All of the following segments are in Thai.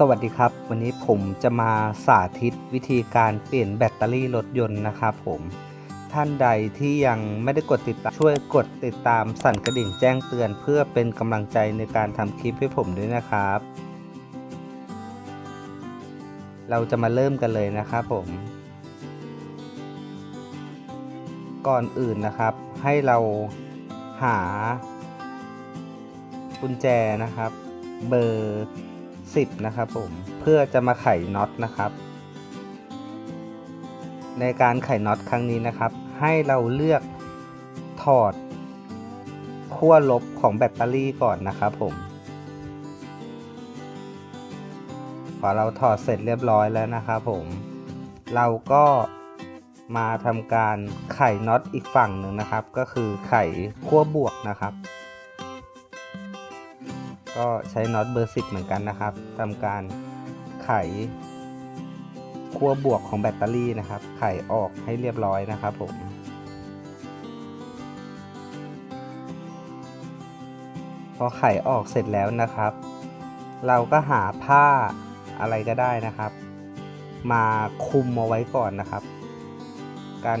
สวัสดีครับ วันนี้ผมจะมาสาธิตวิธีการเปลี่ยนแบตเตอรี่รถยนต์นะครับผมท่านใดที่ยังไม่ได้กดติดตามช่วยกดติดตามสั่นกระดิ่งแจ้งเตือน เพื่อเป็นกำลังใจในการทำคลิปให้ผมด้วยนะครับ เราจะมาเริ่มกันเลยนะครับผม ก่อนอื่นนะครับ ให้เราหากุญแจนะครับ เบอร์ 10 นะครับผม เพื่อจะมาไขน็อตนะครับ ในการไขน็อตครั้งนี้นะครับ ให้เราเลือกถอดขั้วลบของแบตเตอรี่ก่อนนะครับผม พอเราถอดเสร็จเรียบร้อยแล้วนะครับผม เราก็มาทำการไขน็อตอีกฝั่งหนึ่งนะครับ ก็คือไขขั้วบวกนะครับ ก็ใช้น็อตเบอร์ 10 เหมือนกันนะครับทำการไขขั้วบวกของแบตเตอรี่นะครับ ไขออกให้เรียบร้อยนะครับผมพอไขออกเสร็จแล้วนะครับ เราก็หาผ้าอะไรก็ได้นะครับ มาคุมเอาไว้ก่อนนะครับ กัน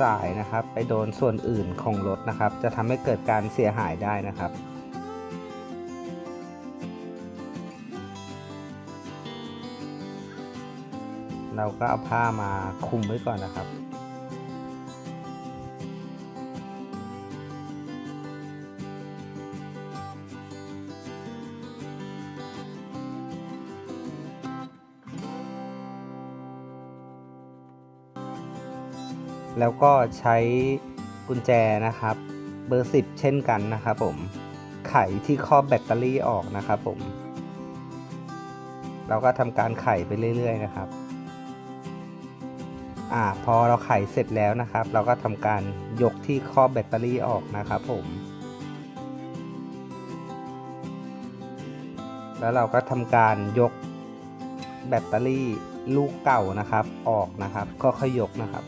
สายนะครับ ไปโดนส่วนอื่นของรถนะครับ จะทำให้เกิดการเสียหายได้นะครับ เราก็เอาผ้ามาคลุมไว้ก่อนนะครับ แล้วก็ใช้กุญแจนะครับ เบอร์ 10 เช่นกันนะครับผม ไขที่ครอบแบตเตอรี่ออกนะครับผมเราก็ทำการไขไปเรื่อย ๆ นะครับ อ่าพอเราไขเสร็จแล้วนะครับ เราก็ทำการยกที่ครอบแบตเตอรี่ออกนะครับผม แล้วเราก็ทำการยกแบตเตอรี่ลูกเก่านะครับออกนะครับ ก็ค่อยยกนะครับ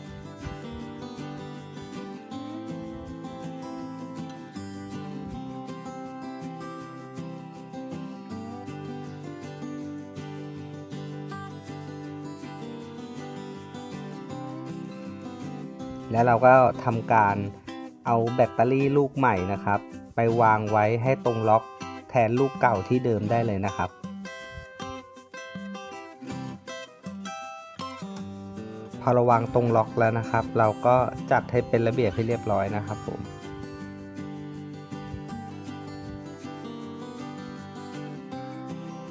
แล้วเราก็ทำการเอาแบตเตอรี่ลูกใหม่นะครับ ไปวางไว้ให้ตรงล็อกแทนลูกเก่าที่เดิมได้เลยนะครับ พอเราวางตรงล็อกแล้วนะครับ เราก็จัดให้เป็นระเบียบให้เรียบร้อยนะครับผม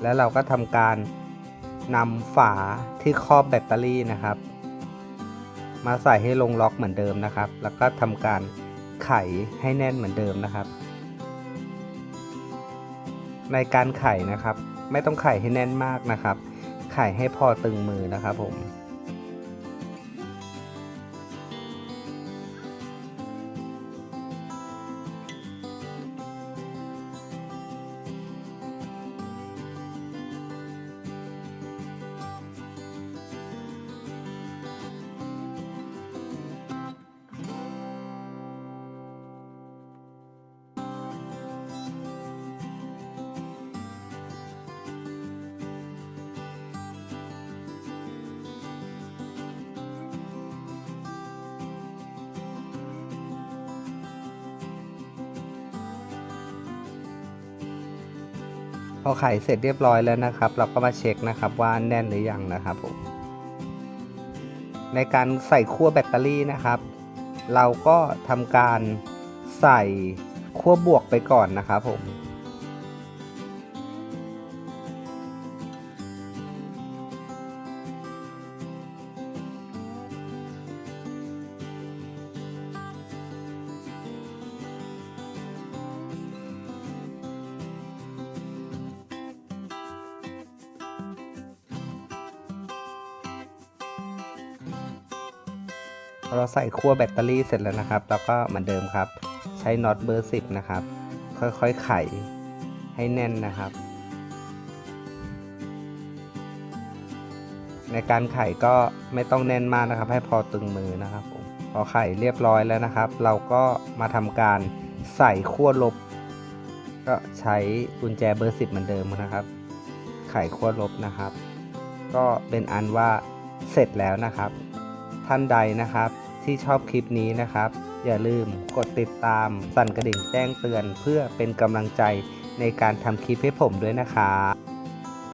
แล้วเราก็ทำการนำฝาที่ครอบแบตเตอรี่นะครับ มาใส่ให้ลงล็อกเหมือนเดิมนะครับ แล้วก็ทำการไขให้แน่นเหมือนเดิมนะครับ ในการไขนะครับ ไม่ต้องไขให้แน่นมากนะครับ ไขให้พอตึงมือนะครับผม พอไข่เสร็จเรียบร้อยแล้วนะครับ เราก็มาเช็คนะครับว่าแน่นหรือยังนะครับผมในการใส่ขั้วแบตเตอรี่นะครับ เราก็ทำการใส่ขั้วบวกไปก่อนนะครับผม เราใส่ขั้วแบตเตอรี่เสร็จแล้วนะครับเราก็เหมือนเดิมครับ ใช้น็อตเบอร์ 10 นะครับ ค่อยๆไขให้แน่นนะครับ ในการไขก็ไม่ต้องแน่นมากนะครับ ให้พอตึงมือนะครับผมพอไขเรียบร้อยแล้วนะครับ เราก็มาทำการใส่ขั้วลบ ก็ใช้กุญแจเบอร์ 10 เหมือนเดิมนะครับ ไขขั้วลบนะครับ ก็เป็นอันว่าเสร็จแล้วนะครับ ท่านใดนะครับ ที่ชอบคลิปนี้นะครับ อย่าลืมกดติดตามสั่นกระดิ่งแจ้งเตือน เพื่อเป็นกำลังใจในการทำคลิปให้ผมด้วยนะครับ